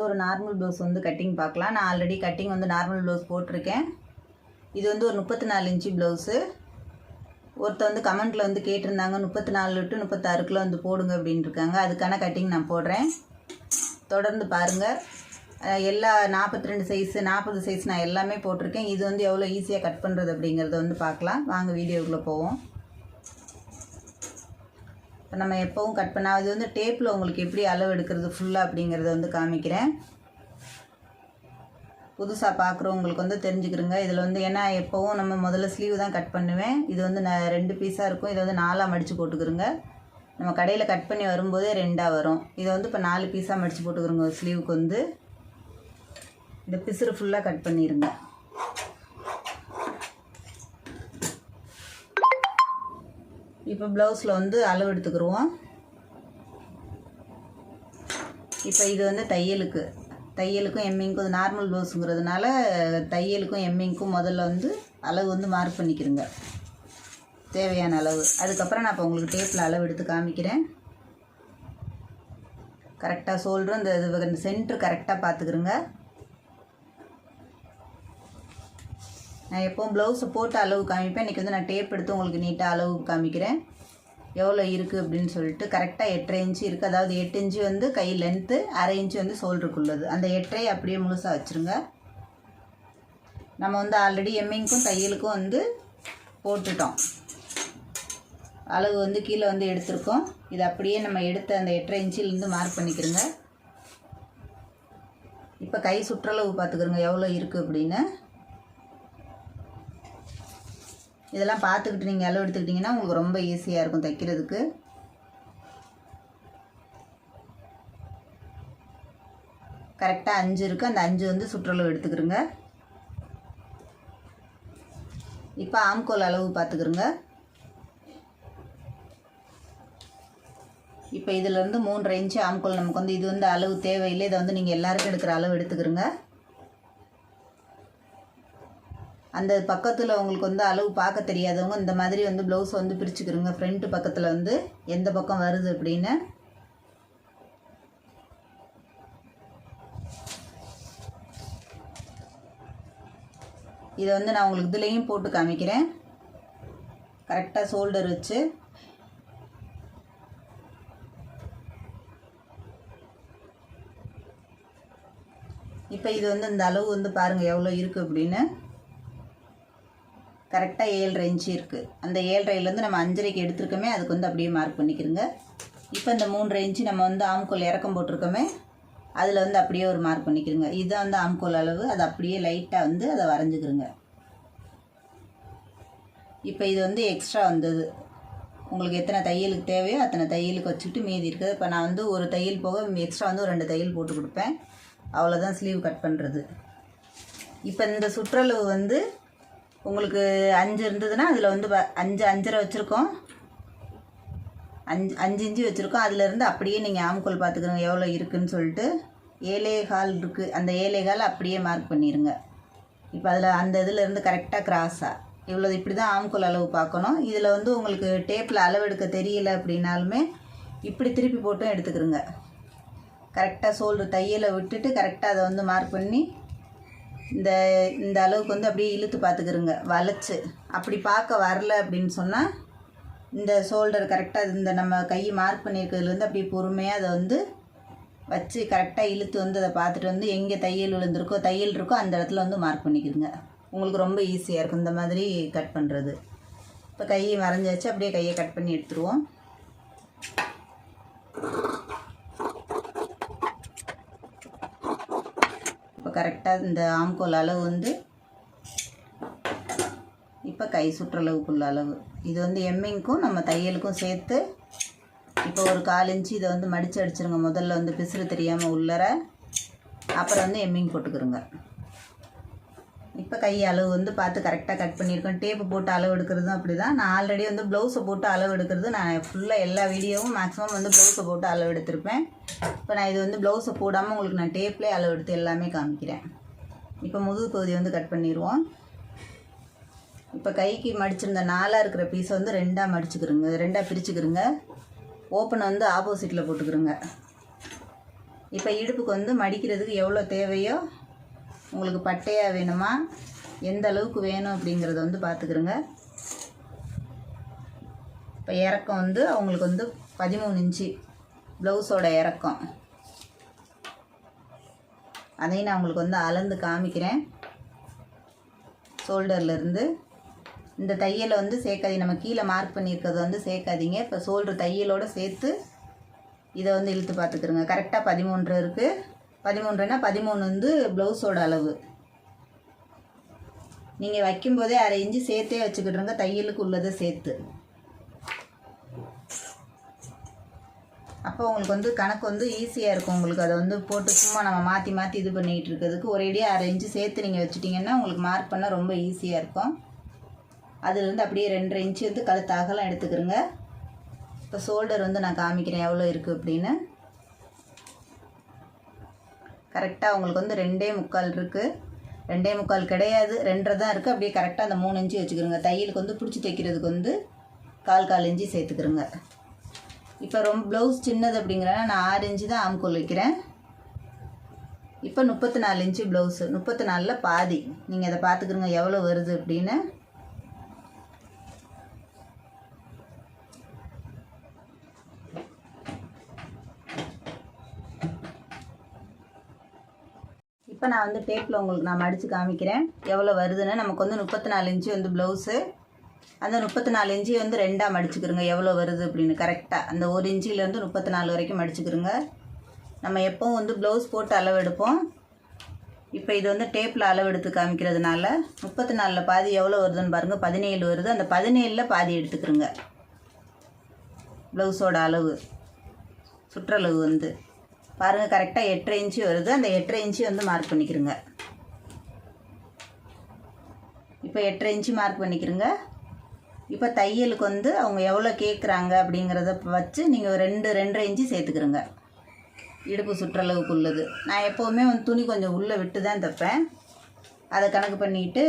வந்து ஒரு normal blouse வந்து கட்டிங் பார்க்கலாம். நான் ஆல்ரெடி கட்டிங் வந்து நார்மல் ப்ளவுஸ் போட்டிருக்கேன். இது வந்து ஒரு முப்பத்தி நாலு இன்ச்சு ப்ளவுஸு ஒருத்தர் வந்து கமெண்ட்டில் வந்து கேட்டிருந்தாங்க முப்பத்தி நாலு டு முப்பத்தாறுக்குள்ளே வந்து போடுங்க அப்படின்னு இருக்காங்க அதுக்கான கட்டிங் நான் போடுறேன். தொடர்ந்து பாருங்கள் எல்லா நாற்பத்தி ரெண்டு சைஸு நாற்பது சைஸ் நான் எல்லாமே போட்டிருக்கேன். இது வந்து எவ்வளோ ஈஸியாக கட் பண்ணுறது அப்படிங்கிறத வந்து பார்க்கலாம். வாங்க வீடியோக்குள்ளே போவோம். இப்போ நம்ம எப்போவும் கட் பண்ண அது வந்து டேப்பில் உங்களுக்கு எப்படி அளவு எடுக்கிறது ஃபுல்லாக அப்படிங்கிறத வந்து காமிக்கிறேன். புதுசாக பார்க்குறவங்களுக்கு வந்து தெரிஞ்சுக்கிறோங்க. இதில் வந்து ஏன்னா எப்போவும் நம்ம முதல்ல ஸ்லீவ் தான் கட் பண்ணுவேன். இது வந்து நான் ரெண்டு பீஸாக இருக்கும். இதை வந்து நாலாக மடித்து போட்டுக்கிறோங்க. நம்ம கடையில் கட் பண்ணி வரும்போதே ரெண்டாக வரும். இதை வந்து இப்போ நாலு பீஸாக மடித்து போட்டுக்கிறோங்க ஸ்லீவுக்கு வந்து. இந்த பிசுறு ஃபுல்லாக கட் பண்ணிடுங்க இப்போ ப்ளவுஸில் வந்து அளவு எடுத்துக்கிருவோம். இப்போ இது வந்து தையலுக்கு. தையலுக்கும் எம்மிங்க்கும் நார்மல் ப்ளவுஸுங்கிறதுனால தையலுக்கும் எம்மிங்க்கும் முதல்ல வந்து அளவு வந்து மார்க் பண்ணிக்கிறேங்க தேவையான அளவு. அதுக்கப்புறம் நான் இப்போ உங்களுக்கு டேப்பில் அளவு எடுத்து காமிக்கிறேன். கரெக்டாக சோல்டரும் இந்த இது சென்ட்ரு கரெக்டாக பார்த்துக்கிறோங்க நான் எப்போவும் ப்ளவுஸை போட்டு அளவு காமிப்பேன். இன்றைக்கி வந்து நான் டேப் எடுத்து உங்களுக்கு நீட்டாக அளவு காமிக்கிறேன். எவ்வளோ இருக்குது அப்படின்னு சொல்லிட்டு கரெக்டாக எட்டரை இன்ச்சு இருக்குது அதாவது எட்டு இன்ச்சு வந்து கை லென்த்து அரை இன்ச்சு வந்து ஷோல்டருக்குள்ளது அந்த எட்டரை அப்படியே முழுசாக வச்சுருங்க. நம்ம வந்து ஆல்ரெடி எம்மிங்க்கும் தையலுக்கும் வந்து போட்டுட்டோம். அளவு வந்து கீழே வந்து எடுத்திருக்கோம். இது அப்படியே நம்ம எடுத்த அந்த எட்டரை இன்ச்சிலேருந்து மார்க் பண்ணிக்கிறோங்க. இப்போ கை சுற்றளவு பார்த்துக்கிறோங்க. எவ்வளோ இருக்குது அப்படின்னு. இதெல்லாம் பார்த்துக்கிட்டு நீங்கள் அளவு எடுத்துக்கிட்டிங்கன்னா உங்களுக்கு ரொம்ப ஈஸியாக இருக்கும் தைக்கிறதுக்கு. கரெக்டாக அஞ்சு இருக்குது அந்த அஞ்சு வந்து சுற்றளவு எடுத்துக்கிறோங்க. இப்போ ஆம்கோல் அளவு பார்த்துக்கிறோங்க. இப்போ இதிலேருந்து மூன்றரை இன்ச்சு ஆம்கோல் நமக்கு வந்து இது வந்து அளவு தேவையில்லை. இதை வந்து நீங்கள் எல்லாருக்கும் எடுக்கிற அளவு எடுத்துக்கிறோங்க. அந்த பக்கத்தில் உங்களுக்கு வந்து அளவு பார்க்க தெரியாதவங்க இந்த மாதிரி வந்து ப்ளவுஸ் வந்து பிரிச்சுக்கிறோங்க ஃப்ரண்ட்டு பக்கத்தில் வந்து எந்த பக்கம் வருது அப்படின்னு. இதை வந்து நான் உங்களுக்கு இதுலேயும் போட்டு காமிக்கிறேன். கரெக்டாக ஷோல்டர் வச்சு. இப்போ இது வந்து இந்த அளவு வந்து பாருங்கள் எவ்வளோ இருக்குது அப்படின்னு. கரெக்டாக ஏழரை இன்ச்சு இருக்குது அந்த ஏழரைலேருந்து நம்ம அஞ்சரைக்கு எடுத்திருக்கோமே அதுக்கு வந்து அப்படியே மார்க் பண்ணிக்கிறோங்க இப்போ இந்த மூன்றரை இன்ச்சு நம்ம வந்து ஆம்கோல் இறக்கம் போட்டிருக்கோமே அதில் வந்து அப்படியே ஒரு மார்க் பண்ணிக்கிறோங்க இதுதான் வந்து ஆம்கோல் அளவு அதை அப்படியே லைட்டாக வந்து அதை வரைஞ்சிக்கிறோங்க இப்போ இது வந்து எக்ஸ்ட்ரா வந்தது. உங்களுக்கு எத்தனை தையலுக்கு தேவையோ அத்தனை தையலுக்கு வச்சுட்டு மீதி இருக்குது. இப்போ நான் வந்து ஒரு தையல் போக எக்ஸ்ட்ரா வந்து ஒரு ரெண்டு தையல் போட்டு கொடுப்பேன். அவ்வளோதான் ஸ்லீவ் கட் பண்ணுறது இப்போ இந்த சுற்றளவு வந்து உங்களுக்கு அஞ்சு இருந்ததுன்னா அதில் வந்து ப- அஞ்சு அஞ்சரை வச்சுருக்கோம். அஞ்சு அஞ்சு இஞ்சி வச்சுருக்கோம். அதுலேருந்து அப்படியே நீங்கள் ஆம்கோல் பார்த்துக்கிறோங்க எவ்வளோ இருக்குன்னு சொல்லிட்டு ஏழே கால் இருக்குது அந்த ஏழே கால் அப்படியே மார்க் பண்ணிடுங்க இப்போ அதில் அந்த இதுலேருந்து கரெக்டாக கிராஸாக இவ்வளோ இப்படி தான் ஆம்கோல் அளவு பார்க்கணும். இதில் வந்து உங்களுக்கு டேப்பில் அளவு எடுக்க தெரியல அப்படின்னாலுமே இப்படி திருப்பி போட்டும் எடுத்துக்கிறோங்க. கரெக்டாக சோல்டு தையலை விட்டுட்டு கரெக்டாக அதை வந்து மார்க் பண்ணி இந்த இந்த அளவுக்கு வந்து அப்படியே இழுத்து பார்த்துக்கிறோங்க வளைச்சு. அப்படி பார்க்க வரல அப்படின்னு சொன்னால் இந்த ஷோல்டர் கரெக்டாக இந்த நம்ம கை மார்க் பண்ணியிருக்கிறதுலேருந்து அப்படியே பொறுமையாக அதை வந்து வச்சு கரெக்டாக இழுத்து வந்து அதை பார்த்துட்டு வந்து எங்கே தையல் விழுந்திருக்கோ தையல் இருக்கோ அந்த இடத்துல வந்து மார்க் பண்ணிக்கிறோங்க உங்களுக்கு ரொம்ப ஈஸியாக இருக்கும் இந்த மாதிரி கட் பண்ணுறது இப்போ கையை மறைஞ்சாச்சு அப்படியே கையை கட் பண்ணி எடுத்துருவோம் இப்போ கரெக்டாக இந்த ஆம்கோல் அளவு வந்து இப்போ கை சுற்றளவுக்குள்ள அளவு. இது வந்து எம்மிங்க்கும் நம்ம தையலுக்கும் சேர்த்து இப்போ ஒரு கால் இன்ச்சு இதை வந்து மடித்து அடிச்சிருங்க. முதல்ல வந்து பிசுறு தெரியாமல் உள்ளர அப்புறம் வந்து எம்மிங் போட்டுக்கிறோங்க இப்போ கை அளவு வந்து பார்த்து கரெக்டாக கட் பண்ணியிருக்கோம். டேப்பு போட்டு அளவு எடுக்கிறதும் அப்படி தான் நான் ஆல்ரெடி வந்து ப்ளவுஸை போட்டு அளவு எடுக்கிறது நான் ஃபுல்லாக எல்லா வீடியோவும் மேக்ஸிமம் வந்து ப்ளவுஸை போட்டு அளவு எடுத்திருப்பேன். இப்போ நான் இது வந்து ப்ளவுஸை போடாமல் உங்களுக்கு நான் டேப்லேயே அளவு எடுத்து எல்லாமே காமிக்கிறேன். இப்போ முதுகு பகுதி வந்து கட் பண்ணிடுவோம் இப்போ கைக்கு மடிச்சிருந்த நாலாக இருக்கிற பீஸை வந்து ரெண்டாக மடிச்சுக்கிறோங்க. ரெண்டாக பிரிச்சுக்கிறோங்க. ஓப்பன் வந்து ஆப்போசிட்டில் போட்டுக்கிறோங்க. இப்போ இடுப்புக்கு வந்து மடிக்கிறதுக்கு எவ்வளோ தேவையோ உங்களுக்கு பட்டையாக வேணுமா? எந்த அளவுக்கு வேணும் அப்படிங்கிறத வந்து பார்த்துக்கிறோங்க இப்போ இறக்கம் வந்து அவங்களுக்கு வந்து பதிமூணு இன்ச்சு ப்ளவுஸோட இறக்கம். அதையும் நான் உங்களுக்கு வந்து அளந்து காமிக்கிறேன். ஷோல்டர்லேருந்து இந்த தையலை வந்து சேர்க்காதீங்க. நம்ம கீழே மார்க் பண்ணியிருக்கிறத வந்து சேர்க்காதீங்க. இப்போ ஷோல்டர் தையலோடு சேர்த்து இதை வந்து இழுத்து பார்த்துக்கிறோங்க கரெக்டாக பதிமூன்று இருக்குது பதிமூன்றுனா பதிமூணு வந்து ப்ளவுஸோட அளவு. நீங்கள் வைக்கும்போதே அரை இன்ச்சு சேர்த்தே வச்சுக்கிட்டுருங்க தையலுக்கு உள்ளதை சேர்த்து. அப்போ உங்களுக்கு வந்து கணக்கு வந்து ஈஸியாக இருக்கும் உங்களுக்கு. அதை வந்து போட்டு சும்மா நம்ம மாற்றி மாற்றி இது பண்ணிக்கிட்டு இருக்கிறதுக்கு ஒரேடியாக அரை இன்ச்சு சேர்த்து நீங்கள் வச்சுட்டிங்கன்னா உங்களுக்கு மார்க் பண்ண ரொம்ப ஈஸியாக இருக்கும். அதுலேருந்து அப்படியே ரெண்டரை இன்ச்சு வந்து கழுத்தாகலாம் எடுத்துக்கிறோங்க. இப்போ ஷோல்டர் வந்து நான் காமிக்கிறேன் எவ்வளோ இருக்குது அப்படின்னு. கரெக்டாக உங்களுக்கு வந்து ரெண்டே முக்கால் இருக்குது ரெண்டே முக்கால் கிடையாது. ரெண்டரை தான் இருக்குது அப்படியே கரெக்டாக அந்த மூணு இன்ச்சு வச்சுக்கிறோங்க. தையலுக்கு வந்து பிடிச்சி தைக்கிறதுக்கு வந்து கால் கால் இன்ச்சு சேர்த்துக்கிறோங்க. இப்போ ரொம்ப ப்ளவுஸ் சின்னது அப்படிங்கிறனால நான் ஆறு இன்ச்சு தான் ஆம்கோல் வைக்கிறேன். இப்போ முப்பத்தி நாலு இன்ச்சு ப்ளவுஸு முப்பத்தி நாலில் பாதி. நீங்கள் அதை பார்த்துக்கிறோங்க. எவ்வளோ வருது அப்படின்னு. இப்போ நான் வந்து டேப்பில் உங்களுக்கு நான் மடித்து காமிக்கிறேன். எவ்வளோ வருதுன்னு. நமக்கு வந்து முப்பத்தி நாலு இன்ச்சு வந்து ப்ளவுஸு அந்த முப்பத்தி நாலு இன்ச்சு வந்து ரெண்டாக மடிச்சுக்கிறோங்க எவ்வளோ வருது அப்படின்னு. கரெக்டாக அந்த ஒரு இன்ச்சிலேருந்து முப்பத்தி நாலு வரைக்கும் மடிச்சுக்கிறோங்க நம்ம எப்போவும் வந்து ப்ளவுஸ் போட்டு அளவு எடுப்போம் இப்போ இது வந்து டேப்பில் அளவு எடுத்து காமிக்கிறதுனால முப்பத்தி நாலில் பாதி எவ்வளோ வருதுன்னு பாருங்கள் பதினேழு வருது. அந்த பதினேழில் பாதி எடுத்துக்கிறோங்க ப்ளவுஸோட அளவு. சுற்றளவு வந்து. பாருங்கள் கரெக்டாக எட்டரை இன்ச்சு வருது. அந்த எட்டரை இன்ச்சு வந்து மார்க் பண்ணிக்கிறோங்க இப்போ எட்டரை இன்ச்சு மார்க் பண்ணிக்கிறோங்க இப்போ தையலுக்கு வந்து அவங்க எவ்வளோ கேட்குறாங்க அப்படிங்கிறத வச்சு நீங்கள் ரெண்டு ரெண்டரை இன்ச்சு சேர்த்துக்கிறோங்க இடுப்பு சுற்றளவுக்கு உள்ளது. நான் எப்போவுமே வந்து துணி கொஞ்சம் உள்ளே விட்டு தான் தைப்பேன். அதை கணக்கு பண்ணிட்டு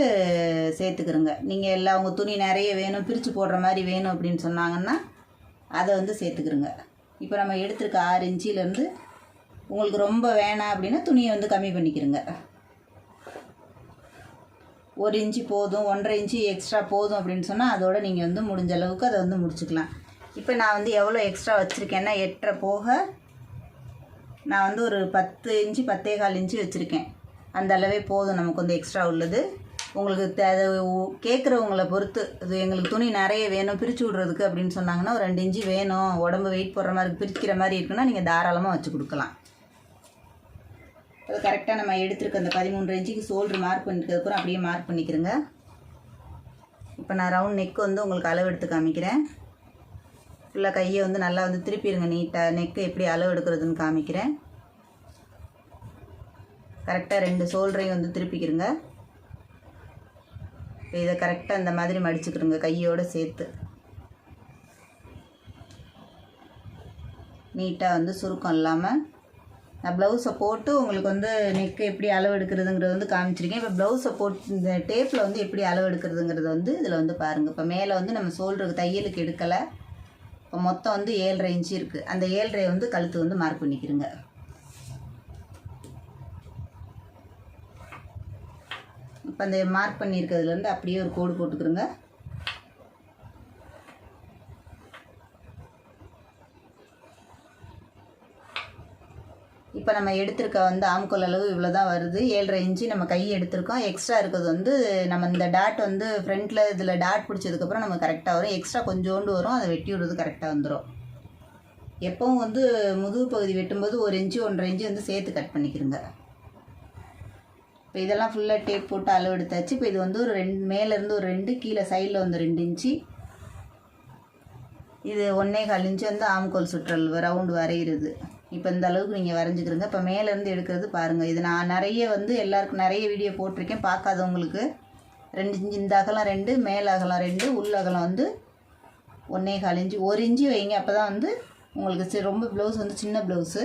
சேர்த்துக்கிறோங்க நீங்கள் எல்லாம் அவங்க துணி நிறைய வேணும் பிரித்து போடுற மாதிரி வேணும் அப்படின்னு சொன்னாங்கன்னா அதை வந்து சேர்த்துக்கிறோங்க இப்போ நம்ம எடுத்திருக்க ஆறு இன்ச்சிலேருந்து உங்களுக்கு ரொம்ப வேணாம் அப்படின்னா துணியை வந்து கம்மி பண்ணிக்கிறங்க ஒரு இன்ச்சு போதும் ஒன்றரை இன்ச்சு எக்ஸ்ட்ரா போதும் அப்படின்னு சொன்னால் அதோட நீங்கள் வந்து முடிஞ்ச அளவுக்கு அதை வந்து முடிச்சுக்கலாம். இப்போ நான் வந்து எவ்வளோ எக்ஸ்ட்ரா வச்சுருக்கேன்னா எட்டரை போக நான் வந்து ஒரு பத்து இன்ச்சு பத்தே கால் இன்ச்சு வச்சுருக்கேன். அந்த அளவே போதும் நமக்கு வந்து எக்ஸ்ட்ரா உள்ளது. உங்களுக்கு தே அது பொறுத்து இது எங்களுக்கு துணி நிறைய வேணும் பிரித்து விட்றதுக்கு அப்படின்னு சொன்னாங்கன்னா ஒரு ரெண்டு இன்ச்சு வேணும். உடம்பு வெயிட் போடுற மாதிரி பிரிக்கிற மாதிரி இருக்குன்னா நீங்கள் தாராளமாக வச்சு கொடுக்கலாம். அது கரெக்டாக நம்ம எடுத்துருக்க அந்த பதிமூன்று இன்ச்சுக்கு ஷோல்டர் மார்க் பண்ணிக்கிறதுக்கப்புறம் அப்படியே மார்க் பண்ணிக்கிறேங்க. இப்போ நான் ரவுண்ட் நெக் வந்து உங்களுக்கு அளவு எடுத்து காமிக்கிறேன். ஃபுல்லாக கையை வந்து நல்லா வந்து திருப்பிடுங்க நீட்டாக நெக்கு எப்படி அளவு எடுக்கிறதுன்னு காமிக்கிறேன். கரெக்டாக ரெண்டு ஷோல்டரையும் வந்து திருப்பிக்கிறங்க. இப்போ இதை கரெக்டாக இந்த மாதிரி மடிச்சுக்கிறோங்க கையோடு சேர்த்து. நீட்டாக வந்து சுருக்கம் இல்லாமல் நான் ப்ளவுஸை போட்டு உங்களுக்கு வந்து நெக்கு எப்படி அளவு எடுக்கிறதுங்கிறது வந்து காமிச்சிருக்கேன். இப்போ ப்ளவுஸை போட்டு இந்த டேப்பில் வந்து எப்படி அளவு எடுக்கிறதுங்கிறது வந்து இதில் வந்து பாருங்கள் இப்போ மேலே வந்து நம்ம சோல்டருக்கு தையலுக்கு எடுக்கலை. இப்போ மொத்தம் வந்து ஏழரை இன்ச்சு இருக்குது அந்த ஏழரை வந்து கழுத்து வந்து மார்க் பண்ணிக்கிறோங்க இப்போ அந்த மார்க் பண்ணியிருக்கிறதுலேருந்து அப்படியே ஒரு கோடு போட்டுக்கிறோங்க இப்போ நம்ம எடுத்திருக்க வந்து ஆம்கோல் அளவு இவ்வளோ தான் வருது. ஏழரை இன்ச்சு நம்ம கை எடுத்திருக்கோம். எக்ஸ்ட்ரா இருக்கிறது வந்து நம்ம இந்த டாட் வந்து ஃப்ரண்ட்டில் இதில் டாட் பிடிச்சதுக்கப்புறம் நம்ம கரெக்டாக வரும். எக்ஸ்ட்ரா கொஞ்சோண்டு வரும். அதை வெட்டி விடுறது கரெக்டாக வந்துடும் எப்பவும் வந்து முதுகு பகுதி வெட்டும்போது ஒரு இன்ச்சு ஒன்றரை இன்ச்சு வந்து சேர்த்து கட் பண்ணிக்கிறோங்க இப்போ இதெல்லாம் ஃபுல்லாக டேப் போட்டு அளவு எடுத்தாச்சு. இப்போ இது வந்து ஒரு ரெண்டு மேலேருந்து ஒரு ரெண்டு கீழே சைடில் வந்து ரெண்டு இன்ச்சு. இது ஒன்றே கால் இன்ச்சு வந்து ஆம்கோல் சுற்றல் ரவுண்டு வரைகிறது இப்போ இந்த அளவுக்கு நீங்கள் வரைஞ்சிக்கிறங்க. இப்போ மேலேருந்து எடுக்கிறது பாருங்கள் இது நான் நிறைய வந்து எல்லாருக்கும் நிறைய வீடியோ போட்டிருக்கேன். பார்க்காதவங்களுக்கு ரெண்டு இஞ்சி இந்த அகலம் ரெண்டு மேல் அகலம் ரெண்டு உள் அகலம் வந்து ஒன்றே கால் இஞ்சி. ஒரு இஞ்சி வைங்க. அப்போ தான் வந்து உங்களுக்கு சி- ரொம்ப ப்ளவுஸ் வந்து சின்ன ப்ளவுஸு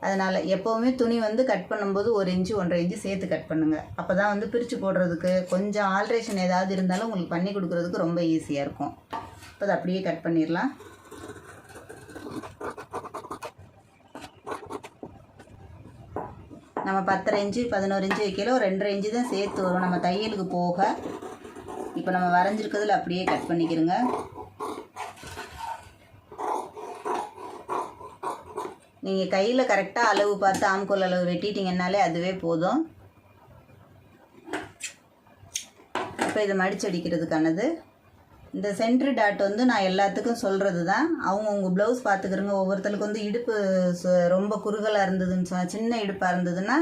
அதனால் எப்போவுமே துணி வந்து கட் பண்ணும்போது ஒரு இன்ச்சு ஒன்றரை இன்ச்சு சேர்த்து கட் பண்ணுங்கள் அப்போ தான் வந்து பிரித்து போடுறதுக்கு கொஞ்சம் ஆல்ட்ரேஷன் ஏதாவது இருந்தாலும் உங்களுக்கு பண்ணி கொடுக்குறதுக்கு ரொம்ப ஈஸியாக இருக்கும். இப்போ அதை அப்படியே கட் பண்ணிடலாம். நம்ம பத்தரை இன்ச்சு பதினோரு இன்ச்சு வைக்கல ஒரு ரெண்டரை இன்ச்சு தான் சேர்த்து வரும். நம்ம தையலுக்கு போக. இப்போ நம்ம வரைஞ்சிருக்கிறதுல அப்படியே கட் பண்ணிக்கிறோங்க. நீங்கள் கையில் கரெக்டாக அளவு பார்த்து ஆம்கோல் அளவு வெட்டிட்டீங்கன்னாலே அதுவே போதும். இப்போ இதை மடிச்சு அடிக்கிறதுக்கானது. இந்த சென்ட்ரு டாட் வந்து நான் எல்லாத்துக்கும் சொல்கிறது தான் அவங்கவுங்க ப்ளவுஸ் பார்த்துக்கிறோங்க ஒவ்வொருத்தருக்கு வந்து இடுப்பு ரொம்ப குறுகலாக இருந்ததுன்னு சொன்னால் சின்ன இடுப்பாக இருந்ததுன்னா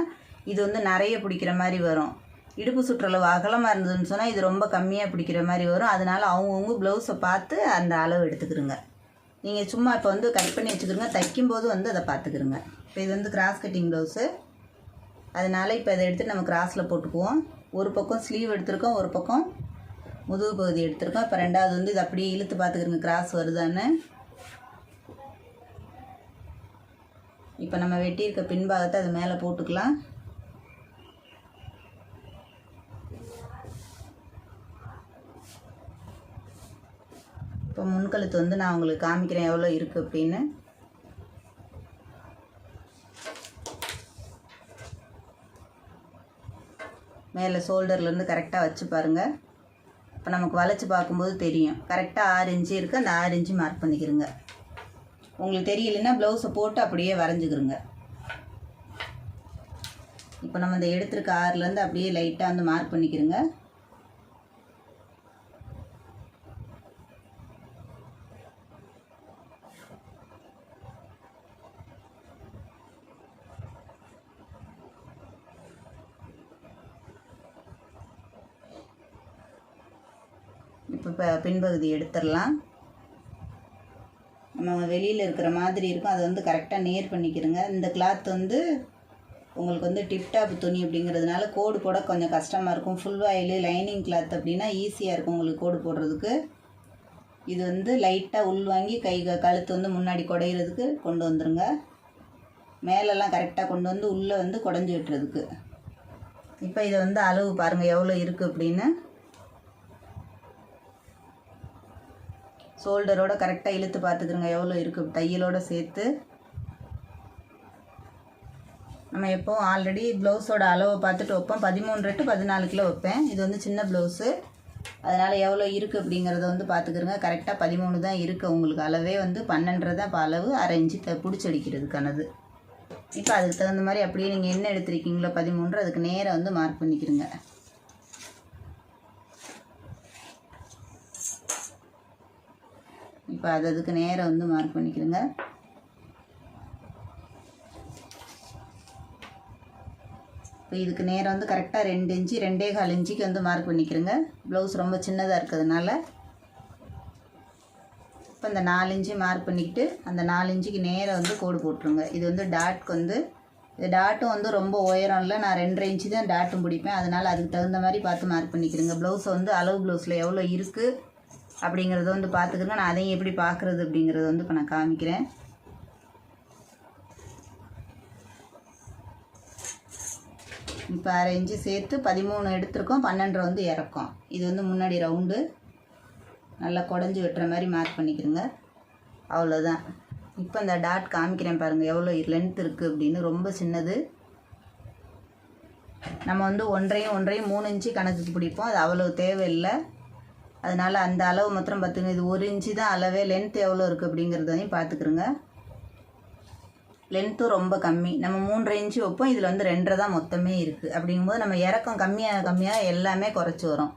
இது வந்து நிறைய பிடிக்கிற மாதிரி வரும். இடுப்பு சுற்றளவு அகலமாக இருந்ததுன்னு சொன்னால் இது ரொம்ப கம்மியாக பிடிக்கிற மாதிரி வரும். அதனால் அவங்கவுங்க ப்ளவுஸை பார்த்து அந்த அளவு எடுத்துக்கிறோங்க நீங்கள் சும்மா இப்போ வந்து கட் பண்ணி வச்சுக்கிறோங்க தைக்கும்போது வந்து அதை பார்த்துக்கிறோங்க இப்போ இது வந்து கிராஸ் கட்டிங் ப்ளவுஸு அதனால் இப்போ இதை எடுத்து நம்ம கிராஸில் போட்டுக்குவோம். ஒரு பக்கம் ஸ்லீவ் எடுத்திருக்கோம் ஒரு பக்கம் முதுகு பகுதி எடுத்திருக்கோம் இப்போ ரெண்டாவது வந்து இது அப்படியே இழுத்து பார்த்துக்கிறோங்க. கிராஸ் வருதான்னு. இப்போ நம்ம வெட்டியிருக்க பின்பாகத்தை அது மேலே போட்டுக்கலாம். இப்போ முன்கழுத்து வந்து நான் உங்களுக்கு காமிக்கிறேன் எவ்வளோ இருக்குது அப்படின்னு. மேலே ஷோல்டர்லேருந்து கரெக்டாக வச்சு பாருங்கள் இப்போ நமக்கு வளைச்சி பார்க்கும்போது தெரியும். கரெக்டாக ஆறு இன்ச்சு இருக்குது அந்த ஆறு இன்ச்சு மார்க் பண்ணிக்கிறோங்க உங்களுக்கு தெரியலைன்னா ப்ளவுஸை போட்டு அப்படியே வரைஞ்சிக்கிறோங்க இப்போ நம்ம இந்த எடுத்திருக்க ஆறுலேருந்து அப்படியே லைட்டாக வந்து மார்க் பண்ணிக்கிறோங்க இப்போ பின்பகுதி எடுத்துடலாம். நம்ம வெளியில் இருக்கிற மாதிரி இருக்கும். அதை வந்து கரெக்டாக நேர் பண்ணிக்கிறோங்க இந்த கிளாத் வந்து உங்களுக்கு வந்து டிப்டாப் துணி அப்படிங்கிறதுனால கோடு போட கொஞ்சம் கஷ்டமாக இருக்கும். ஃபுல் வாயில் லைனிங் கிளாத் அப்படின்னா ஈஸியாக இருக்கும் உங்களுக்கு கோடு போடுறதுக்கு. இது வந்து லைட்டாக உள்வாங்கி கை க- கழுத்து வந்து முன்னாடி குடையிறதுக்கு கொண்டு வந்துருங்க. மேலெல்லாம் கரெக்டாக கொண்டு வந்து உள்ளே வந்து குடஞ்சி விட்டுறதுக்கு. இப்போ இதை வந்து அளவு பாருங்கள் எவ்வளோ இருக்குது அப்படின்னு. ஷோல்டரோட கரெக்டாக இழுத்து பார்த்துக்கிறோங்க. எவ்வளோ இருக்குது தையலோடு சேர்த்து. நம்ம எப்போவும் ஆல்ரெடி ப்ளவுஸோட அளவை பார்த்துட்டு வைப்போம். பதிமூணு டு பதினாலு கிலோ வைப்பேன். இது வந்து சின்ன ப்ளவுஸு. அதனால் எவ்வளோ இருக்குது அப்படிங்கிறத வந்து பார்த்துக்கிறோங்க. கரெக்டாக பதிமூணு தான் இருக்குது உங்களுக்கு அளவே வந்து பன்னெண்டரை தான் இப்போ அளவு. அரை த பிடிச்சி அடிக்கிறதுக்கானது இப்போ அதுக்கு தகுந்த மாதிரி அப்படியே நீங்கள் என்ன எடுத்துருக்கீங்களோ பதிமூன்று அதுக்கு நேராக வந்து மார்க் பண்ணிக்கிறோங்க. இப்போ அது அதுக்கு நேரம் வந்து மார்க் பண்ணிக்கிறேங்க இப்போ இதுக்கு நேரம் வந்து கரெக்டாக ரெண்டு இன்ச்சு ரெண்டே கால் இன்ச்சுக்கு வந்து மார்க் பண்ணிக்கிறேங்க ப்ளவுஸ் ரொம்ப சின்னதாக இருக்கிறதுனால. இப்போ இந்த நாலு இன்ச்சு மார்க் பண்ணிக்கிட்டு அந்த நாலு இன்ச்சுக்கு நேராக வந்து கோடு போட்டுருங்க. இது வந்து டாட்க்கு வந்து இது டாட்டும் வந்து ரொம்ப உயரம் இல்லை. நான் ரெண்டரை இன்ச்சு தான் டாட்டும் பிடிப்பேன். அதனால் அதுக்கு தகுந்த மாதிரி பார்த்து மார்க் பண்ணிக்கிறேங்க ப்ளவுஸை வந்து அளவு ப்ளவுஸில் எவ்வளோ இருக்குது அப்படிங்கிறத வந்து பார்த்துக்கிறேங்க நான் அதையும் எப்படி பார்க்குறது அப்படிங்கிறத வந்து இப்போ நான் காமிக்கிறேன். இப்போ அரை இன்ச்சு சேர்த்து பதிமூணு எடுத்திருக்கோம். பன்னெண்டு வந்து இறக்கும். இது வந்து முன்னாடி ரவுண்டு நல்லா குடஞ்சி வெட்டுற மாதிரி மார்க் பண்ணிக்கிறோங்க. அவ்வளோதான் இப்போ இந்த டாட் காமிக்கிறேன் பாருங்கள் எவ்வளோ லென்த் இருக்குது அப்படின்னு. ரொம்ப சின்னது. நம்ம வந்து ஒன்றையும் ஒன்றையும் மூணு இன்ச்சு கணக்குக்கு பிடிப்போம். அது அவ்வளோ தேவையில்லை. அதனால் அந்த அளவு மாத்திரம் பார்த்துங்க இது ஒரு இன்ச்சு தான் அளவே லென்த் எவ்வளோ இருக்குது அப்படிங்கிறதையும் பார்த்துக்குறோங்க லென்த்தும் ரொம்ப கம்மி. நம்ம மூன்றரை இன்ச்சு வைப்போம். இதில் வந்து ரெண்டரை தான் மொத்தமே இருக்குது அப்படிங்கும்போது நம்ம இறக்கம் கம்மியாக கம்மியாக எல்லாமே குறைச்சி வரும்.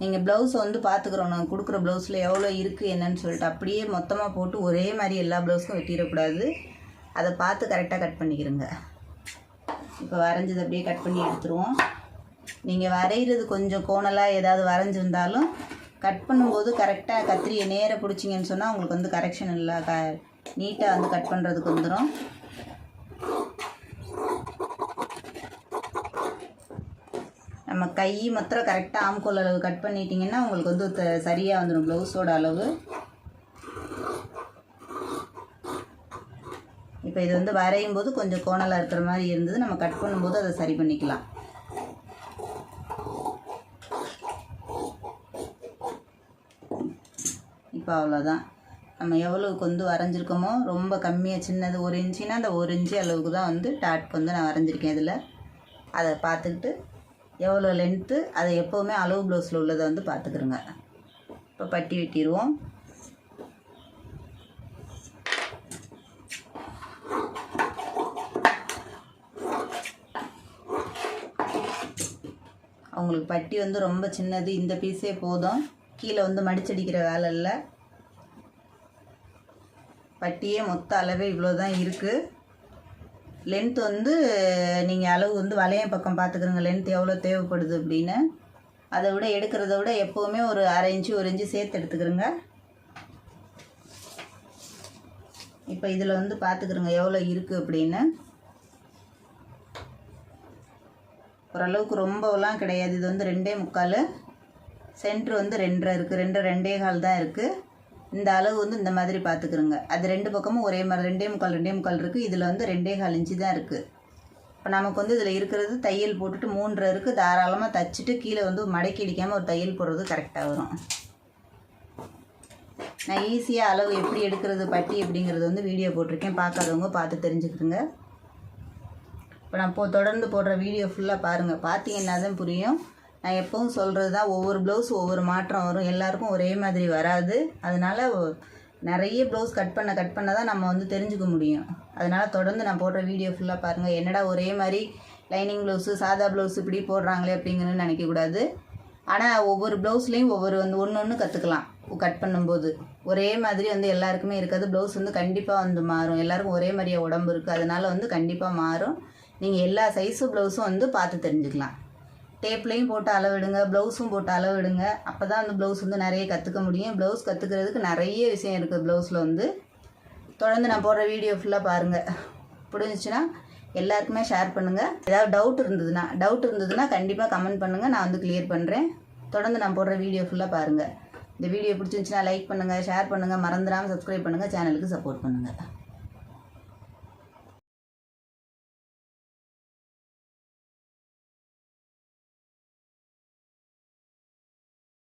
நீங்கள் ப்ளவுஸை வந்து பார்த்துக்குறோம். நான் கொடுக்குற ப்ளவுஸில் எவ்வளோ இருக்குது என்னன்னு சொல்லிட்டு அப்படியே மொத்தமாக போட்டு ஒரே மாதிரி எல்லா ப்ளவுஸுக்கும் வெட்டிடக்கூடாது. அதை பார்த்து கரெக்டாக கட் பண்ணிக்கிறோங்க இப்போ வரைஞ்சது அப்படியே கட் பண்ணி எடுத்துருவோம். நீங்கள் வரைகிறது கொஞ்சம் கோணலாக ஏதாவது வரைஞ்சிருந்தாலும் கட் பண்ணும்போது கரெக்டாக கத்திரியை நேராக பிடிச்சிங்கன்னு சொன்னால் உங்களுக்கு வந்து கரெக்ஷன் இல்லை. க நீட்டாக வந்து கட் பண்ணுறதுக்கு வந்துடும் நம்ம கை மாத்திரம் கரெக்டாக ஆம்கோல் அளவு கட் பண்ணிட்டீங்கன்னா உங்களுக்கு வந்து த- சரியாக வந்துடும் ப்ளவுஸோட அளவு. இப்போ இது வந்து வரையும் போது கொஞ்சம் கோணலாக இருக்கிற மாதிரி இருந்தது. நம்ம கட் பண்ணும்போது அதை சரி பண்ணிக்கலாம். இப்போ அவ்வளோதான் நம்ம எவ்வளவுக்கு வந்து வரைஞ்சிருக்கோமோ ரொம்ப கம்மியாக சின்னது ஒரு இன்ச்சுனா அந்த ஒரு இன்ச்சு அளவுக்கு தான் வந்து டாட்க்கு வந்து நான் வரைஞ்சிருக்கேன் இதில். அதை பார்த்துக்கிட்டு எவ்வளோ லென்த்து அதை எப்போவுமே அளவு ப்ளவுஸில் உள்ளதை வந்து பார்த்துக்குறோங்க இப்போ பட்டி வெட்டிடுவோம். அவங்களுக்கு பட்டி வந்து ரொம்ப சின்னது இந்த பீஸே போதும். கீழே வந்து மடிச்சடிக்கிற வேலை இல்லை. பட்டியே மொத்த அளவே இவ்வளோ தான் இருக்குது லென்த் வந்து நீங்கள் அளவு வந்து வளையம் பக்கம் பார்த்துக்கிறோங்க லென்த் எவ்வளோ தேவைப்படுது அப்படின்னு. அதை விட எடுக்கிறத விட எப்போவுமே ஒரு அரை இன்ச்சு ஒரு இன்ச்சு சேர்த்து எடுத்துக்கிறோங்க. இப்போ இதில் வந்து பார்த்துக்கிறோங்க எவ்வளோ இருக்குது அப்படின்னு. ஓரளவுக்கு ரொம்பலாம் கிடையாது. இது வந்து ரெண்டே முக்கால். சென்ட்ரு வந்து ரெண்டரை இருக்குது ரெண்டு ரெண்டே கால் தான் இருக்குது இந்த அளவு வந்து இந்த மாதிரி பார்த்துக்கிறோங்க அது ரெண்டு பக்கமும் ஒரே மாதிரி ரெண்டே முக்கால் ரெண்டே முக்கால் இருக்குது இதில் வந்து ரெண்டே கால் இன்ச்சு தான் இருக்குது இப்போ நமக்கு வந்து இதில் இருக்கிறது தையல் போட்டுட்டு மூன்றரை இருக்குது தாராளமாக தச்சுட்டு கீழே வந்து மடக்கி அடிக்காமல் ஒரு தையல் போடுறது கரெக்டாக வரும். நான் ஈஸியாக அளவு எப்படி எடுக்கிறது பட்டி அப்படிங்கிறது வந்து வீடியோ போட்டிருக்கேன். பார்க்காதவங்க பார்த்து தெரிஞ்சுக்கிட்டுங்க இப்போ நான் போ தொடர்ந்து போடுற வீடியோ ஃபுல்லாக பாருங்கள் பார்த்தீங்கன்னா தான் புரியும். நான் எப்பவும் சொல்கிறது தான் ஒவ்வொரு ப்ளவுஸ் ஒவ்வொரு மாற்றம் வரும். எல்லாருக்கும் ஒரே மாதிரி வராது. அதனால் நிறைய ப்ளவுஸ் கட் பண்ண கட் பண்ண தான் நம்ம வந்து தெரிஞ்சுக்க முடியும். அதனால் தொடர்ந்து நான் போடுற வீடியோ ஃபுல்லாக பாருங்கள் என்னடா ஒரே மாதிரி லைனிங் ப்ளவுஸு சாதா ப்ளவுஸ் இப்படி போடுறாங்களே அப்படிங்கிறது நினைக்கக்கூடாது ஆனால் ஒவ்வொரு ப்ளவுஸ்லேயும் ஒவ்வொரு வந்து ஒன்று ஒன்று கற்றுக்கலாம் கட் பண்ணும்போது. ஒரே மாதிரி வந்து எல்லாருக்குமே இருக்காது. ப்ளவுஸ் வந்து கண்டிப்பாக வந்து மாறும். எல்லாருக்கும் ஒரே மாதிரியே உடம்பு இருக்குது அதனால் வந்து கண்டிப்பாக மாறும். நீங்கள் எல்லா சைஸு ப்ளவுஸும் வந்து பார்த்து தெரிஞ்சுக்கலாம். டேப்லையும் போட்டு அளவிடுங்க ப்ளவுஸும் போட்டு அளவிடுங்க. அப்போ தான் அந்த ப்ளவுஸ் வந்து நிறைய கற்றுக்க முடியும். ப்ளவுஸ் கற்றுக்கிறதுக்கு நிறைய விஷயம் இருக்குது ப்ளவுஸில் வந்து. தொடர்ந்து நான் போடுற வீடியோ ஃபுல்லாக பாருங்கள் புரிஞ்சிச்சுன்னா? எல்லாருக்குமே ஷேர் பண்ணுங்கள் ஏதாவது டவுட் இருந்ததுன்னா டவுட் இருந்ததுன்னா கண்டிப்பாக கமெண்ட் பண்ணுங்கள் நான் வந்து கிளியர் பண்ணுறேன் தொடர்ந்து நான் போடுற வீடியோ ஃபுல்லாக பாருங்கள் இந்த வீடியோ பிடிச்சிருந்துச்சுன்னா லைக் பண்ணுங்கள் ஷேர் பண்ணுங்கள் மறந்துடாமல் சப்ஸ்கிரைப் பண்ணுங்கள் சேனலுக்கு சப்போர்ட் பண்ணுங்கள்